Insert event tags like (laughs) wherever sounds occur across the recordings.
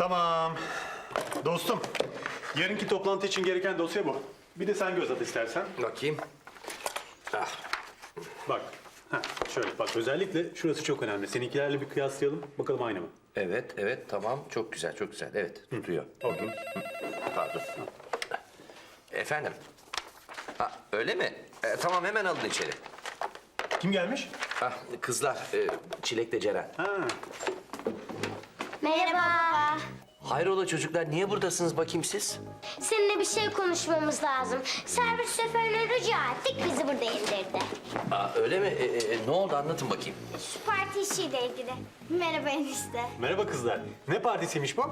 Tamam. Dostum, yarınki toplantı için gereken dosya bu. Bir de sen göz at istersen. Bakayım. Ah, Bak. Heh, şöyle bak özellikle şurası çok önemli. Seninkilerle bir kıyaslayalım. Bakalım aynı mı? evet, evet, tamam. Çok güzel, çok güzel. Evet, tutuyor. Okey. Pardon. Efendim? Ha, öyle mi? E, tamam, hemen alın içeri. Kim gelmiş? Ah, kızlar, e, Çilek'le Ceren. Ha. Merhaba baba. Hayrola çocuklar, niye buradasınız bakayım siz? Seninle bir şey konuşmamız lazım. Servis seferine rica ettik, bizi burada indirdi. Aa, öyle mi? E, e, ne oldu anlatın bakayım. Şu parti işiyle ilgili. Merhaba enişte. Merhaba kızlar. Ne partisiymiş bu?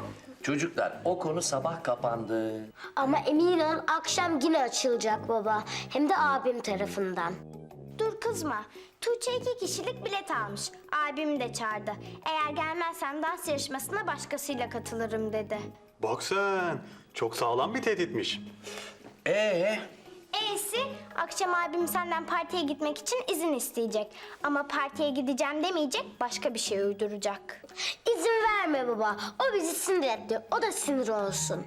Çocuklar, o konu sabah kapandı. Ama emin ol akşam yine açılacak baba. Hem de abim tarafından. Kızma. Tuğçe iki kişilik bilet almış. Abim de çağırdı. Eğer gelmezsen dans yarışmasına başkasıyla katılırım dedi. Bak sen. Çok sağlam bir tehditmiş. Ee, E'si akşam abim senden partiye gitmek için izin isteyecek. Ama partiye gideceğim demeyecek, başka bir şey uyduracak. İzin verme baba. O bizi sinir etti. O da sinir olsun.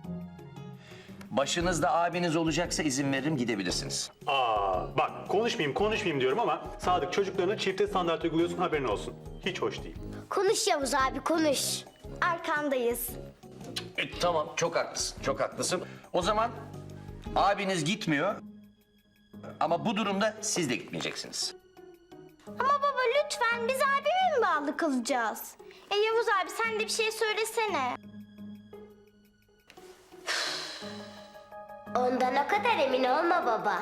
Başınızda abiniz olacaksa izin veririm gidebilirsiniz. Aa, bak konuşmayayım konuşmayayım diyorum ama Sadık çocuklarına çifte standart uyguluyorsun haberin olsun. Hiç hoş değil. Konuş Yavuz abi konuş. Arkandayız. E, tamam, çok haklısın, çok haklısın. O zaman abiniz gitmiyor. Ama bu durumda siz de gitmeyeceksiniz. Ama baba lütfen biz abime mi bağlı kalacağız? E Yavuz abi sen de bir şey söylesene. Ondan o kadar emin olma baba. (laughs)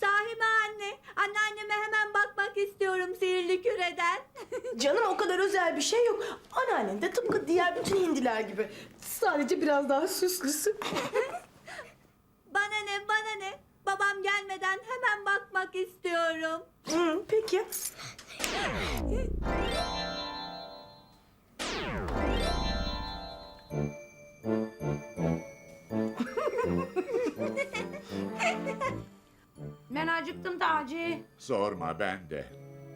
Sahi mi anne? Anneanneme hemen bakmak istiyorum sihirli küreden. (laughs) Canım o kadar özel bir şey yok. Anneannen de tıpkı diğer bütün hindiler gibi. Sadece biraz daha süslüsü. (laughs) bana ne bana ne? Babam gelmeden hemen bakmak istiyorum. Hı, peki. (laughs) Ben acıktım Taci. Sorma ben de.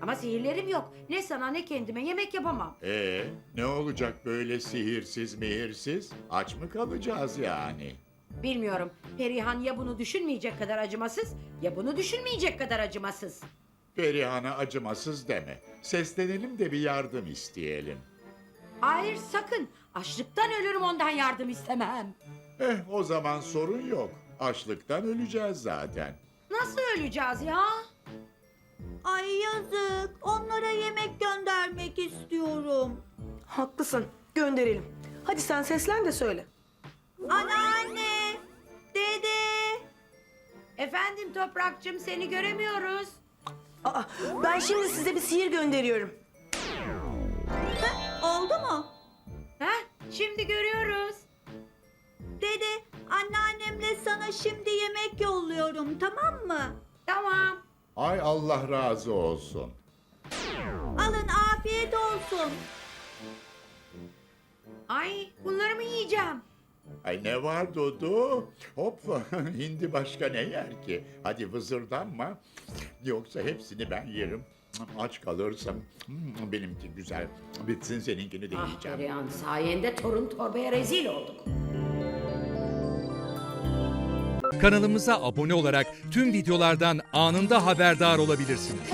Ama sihirlerim yok. Ne sana ne kendime yemek yapamam. Ee, ne olacak böyle sihirsiz mihirsiz? Aç mı kalacağız yani? Bilmiyorum. Perihan ya bunu düşünmeyecek kadar acımasız ya bunu düşünmeyecek kadar acımasız. Perihan'a acımasız deme. Seslenelim de bir yardım isteyelim. Hayır sakın. Açlıktan ölürüm ondan yardım istemem. Eh o zaman sorun yok. Açlıktan öleceğiz zaten. Nasıl öleceğiz ya? Ay yazık. Onlara yemek göndermek istiyorum. Haklısın. Gönderelim. Hadi sen seslen de söyle. Efendim Toprakçım seni göremiyoruz. Aa, ben şimdi size bir sihir gönderiyorum. Oldu mu? Heh, şimdi görüyoruz. Dede, anneannemle sana şimdi yemek yolluyorum tamam mı? Tamam. Ay Allah razı olsun. Alın afiyet olsun. Ay bunları mı yiyeceğim? Ay ne var Dudu? Hop (laughs) hindi başka ne yer ki? Hadi vızırdanma. Yoksa hepsini ben yerim. Aç kalırsam hmm, benimki güzel. Bitsin seninkini de Ah yiyeceğim. Perihan sayende torun torbaya rezil olduk. Kanalımıza abone olarak tüm videolardan anında haberdar olabilirsiniz.